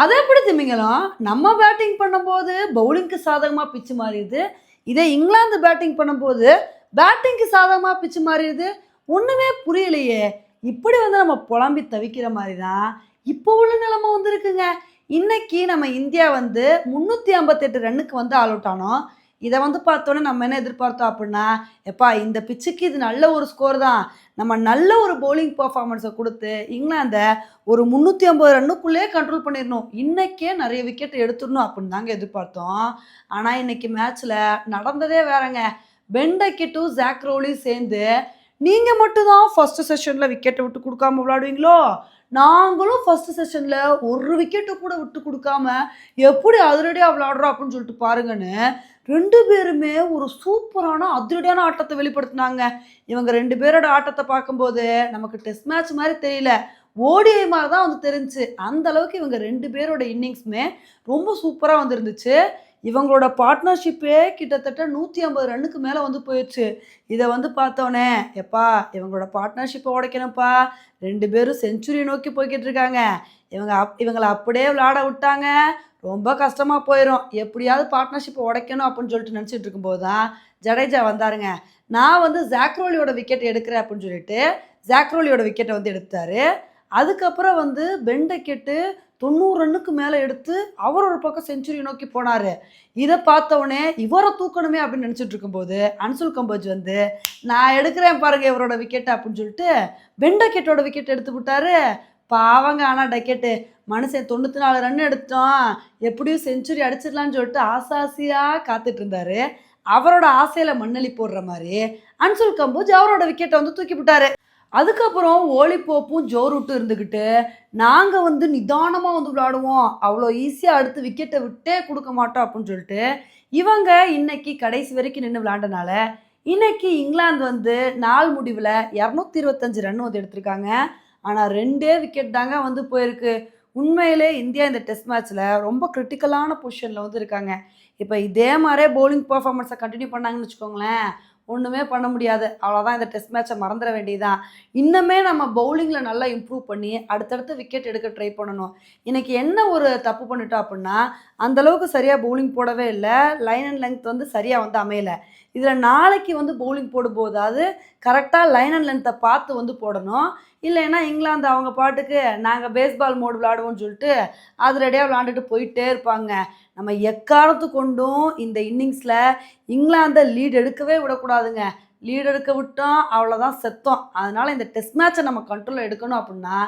அதை எப்படி திமிங்கலாம்? நம்ம பேட்டிங் பண்ணும்போது பவுலிங்க்கு சாதகமாக பிச்சு மாறிடுது. இதே இங்கிலாந்து பேட்டிங் பண்ணும்போது பேட்டிங்க்கு சாதகமாக பிச்சு மாறிடுது. ஒன்றுமே புரியலையே. இப்படி வந்து நம்ம புலம்பி தவிக்கிற மாதிரி தான் இப்போ உள்ள நிலமை வந்திருக்குங்க. இன்னைக்கு நம்ம இந்தியா வந்து முந்நூற்றி ஐம்பத்தெட்டு ரன்னுக்கு வந்து ஆல் அவுட் ஆனோம். இதை வந்து பார்த்தோன்னே நம்ம என்ன எதிர்பார்த்தோம் அப்படின்னா எப்பா இந்த பிச்சுக்கு இது நல்ல ஒரு ஸ்கோர் தான். நம்ம நல்ல ஒரு போலிங் பர்ஃபார்மன்ஸை கொடுத்து இங்கிலாந்தை ஒரு முந்நூற்றி ஐம்பது ரன்னுக்குள்ளேயே கண்ட்ரோல் பண்ணிடணும் இன்றைக்கே நிறைய விக்கெட் எடுத்துடணும் அப்படின்னு தாங்க எதிர்பார்த்தோம். ஆனால் இன்றைக்கி மேட்ச்சில் நடந்ததே வேறங்க. பெண்டக்கி டு ஜாக்ரோலி சேர்ந்து நீங்கள் மட்டும்தான் ஃபஸ்ட்டு செஷனில் விக்கெட்டை விட்டு கொடுக்காம விளாடுவீங்களோ நாங்களும் ஃபஸ்ட்டு செஷனில் ஒரு விக்கெட்டை கூட விட்டு கொடுக்காம எப்படி அதிரடியாக விளாடுறோம் அப்படின்னு சொல்லிட்டு பாருங்கன்னு ரெண்டு பேருமே ஒரு சூப்பரான அதிரடியான ஆட்டத்தை வெளிப்படுத்தினாங்க. இவங்க ரெண்டு பேரோட ஆட்டத்தை பார்க்கும்போது நமக்கு டெஸ்ட் மேட்ச் மாதிரி தெரியல. ஓடிஐ மாதிரி தான் வந்து தெரிஞ்சுச்சு. அந்த அளவுக்கு இவங்க ரெண்டு பேரோட இன்னிங்ஸுமே ரொம்ப சூப்பராக வந்துருந்துச்சு. இவங்களோட பார்ட்னர்ஷிப்பே கிட்டத்தட்ட நூற்றி ஐம்பது ரன்னுக்கு மேலே வந்து போயிடுச்சு. இதை வந்து பார்த்தோன்னே எப்பா இவங்களோட பார்ட்னர்ஷிப்பை உடைக்கணும்ப்பா. ரெண்டு பேரும் செஞ்சுரி நோக்கி போய்கிட்டு இருக்காங்க. இவங்க அப் இவங்களை அப்படியே விளாட விட்டாங்க. ரொம்ப கஷ்டமாக போயிடும் எப்படியாவது பார்ட்னர்ஷிப்பை உடைக்கணும் அப்படின்னு சொல்லிட்டு நினச்சிட்டு இருக்கும்போது தான் ஜடேஜா வந்தாருங்க. நான் வந்து ஜாக்ரோலியோட விக்கெட் எடுக்கிறேன் அப்படின்னு சொல்லிட்டு ஜாக்ரோலியோட விக்கெட்டை வந்து எடுத்தார். அதுக்கப்புறம் வந்து பெண்டக்கெட்டு தொண்ணூறு ரன்னுக்கு மேலே எடுத்து அவர் ஒரு பக்கம் செஞ்சுரி நோக்கி போனார். இதை பார்த்தவொடனே இவரை தூக்கணுமே அப்படின்னு நினச்சிட்டு இருக்கும்போது அன்சுல் கம்போஜ் வந்து நான் எடுக்கிறேன் பாருங்க இவரோட விக்கெட் அப்படின்னு சொல்லிட்டு பெண்டக்கெட்டோட விக்கெட் எடுத்து விட்டாரு. பாவங்க ஆனால் டக்கெட்டு. மனுஷன் தொண்ணூற்றி நாலு ரன் எடுத்தோம் எப்படியும் செஞ்சுரி அடிச்சிடலான்னு சொல்லிட்டு ஆசாசியாக காத்துட்டு இருந்தாரு. அவரோட ஆசையில் மண்ணளி போடுற மாதிரி அன்சுல் கம்போஜ் அவரோட விக்கெட்டை வந்து தூக்கி விட்டாரு. அதுக்கப்புறம் ஓலிப்போப்பும் ஜோரூட்டும் இருந்துக்கிட்டு நாங்கள் வந்து நிதானமாக வந்து விளாடுவோம் அவ்வளோ ஈஸியாக அடுத்து விக்கெட்டை விட்டே கொடுக்க மாட்டோம் அப்படின்னு சொல்லிட்டு இவங்க இன்னைக்கு கடைசி வரைக்கும் நின்று விளாண்டனால இன்னைக்கு இங்கிலாந்து வந்து நாள் முடிவில் இரநூத்தி இருபத்தஞ்சு ரன் வந்து எடுத்திருக்காங்க. ஆனால் ரெண்டே விக்கெட் தாங்க வந்து போயிருக்கு. உண்மையிலே இந்தியா இந்த டெஸ்ட் மேட்ச்சில் ரொம்ப கிரிட்டிக்கலான பொசிஷனில் வந்து இருக்காங்க. இப்போ இதே மாதிரியே பவுலிங் பர்ஃபார்மன்ஸை கண்டினியூ பண்ணாங்கன்னு வச்சுக்கோங்களேன். ஒன்றுமே பண்ண முடியாது. அவ்வளோதான் இந்த டெஸ்ட் மேட்சை மறந்துட வேண்டியதுதான். இன்னுமே நம்ம பவுலிங்கில் நல்லா இம்ப்ரூவ் பண்ணி அடுத்தடுத்து விக்கெட் எடுக்க ட்ரை பண்ணணும். இன்னைக்கு என்ன ஒரு தப்பு பண்ணிட்டோம் அப்படின்னா அந்தளவுக்கு சரியாக பவுலிங் போடவே இல்லை. லைன் அண்ட் லென்த் வந்து சரியாக வந்து அமையலை. இதில் நாளைக்கு வந்து பவுலிங் போடும்போதாவது கரெக்டாக லைன் அண்ட் லென்த்தை பார்த்து வந்து போடணும். இல்லைன்னா இங்கிலாந்து அவங்க பாட்டுக்கு நாங்கள் பேஸ்பால் மோடு விளாடுவோம்னு சொல்லிட்டு அது ரெடியாக விளாண்டுட்டு போயிட்டே இருப்பாங்க. நம்ம எக்காரத்து கொண்டும் இந்த இன்னிங்ஸில் இங்கிலாந்தை லீட் எடுக்கவே விடக்கூடாதுங்க. லீட் எடுக்க விட்டோம் அவ்வளோதான் செத்தோம். அதனால் இந்த டெஸ்ட் மேட்சை நம்ம கண்ட்ரோலில் எடுக்கணும் அப்படின்னா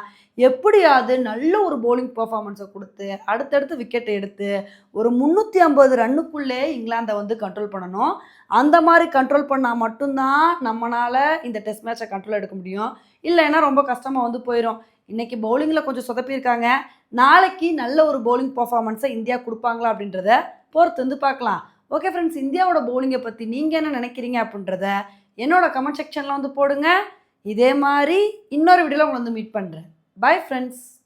எப்படியாவது நல்ல ஒரு போலிங் பர்ஃபார்மன்ஸை கொடுத்து அடுத்தடுத்து விக்கெட்டை எடுத்து ஒரு முந்நூற்றி ஐம்பது ரன்னுக்குள்ளே இங்கிலாந்தை வந்து கண்ட்ரோல் பண்ணணும். அந்த மாதிரி கண்ட்ரோல் பண்ணால் மட்டும்தான் நம்மளால் இந்த டெஸ்ட் மேட்சை கண்ட்ரோல் எடுக்க முடியும். இல்லைன்னா ரொம்ப கஷ்டமாக வந்து போயிடும் இன்றைக்கி பவுலிங்கில் கொஞ்சம் சொதப்பியிருக்காங்க. நாளைக்கு நல்ல ஒரு பவுலிங் பர்ஃபார்மன்ஸை இந்தியா கொடுப்பாங்களா அப்படின்றத பொறுத்து வந்து பார்க்கலாம். ஓகே ஃப்ரெண்ட்ஸ் இந்தியாவோட போலிங்கை பற்றி நீங்கள் என்ன நினைக்கிறீங்க அப்படின்றத என்னோட கமெண்ட் செக்ஷனில் வந்து போடுங்க. இதே மாதிரி இன்னொரு வீடியோவில் உங்களை வந்து மீட் பண்ணுறேன் பாய் ஃப்ரெண்ட்ஸ்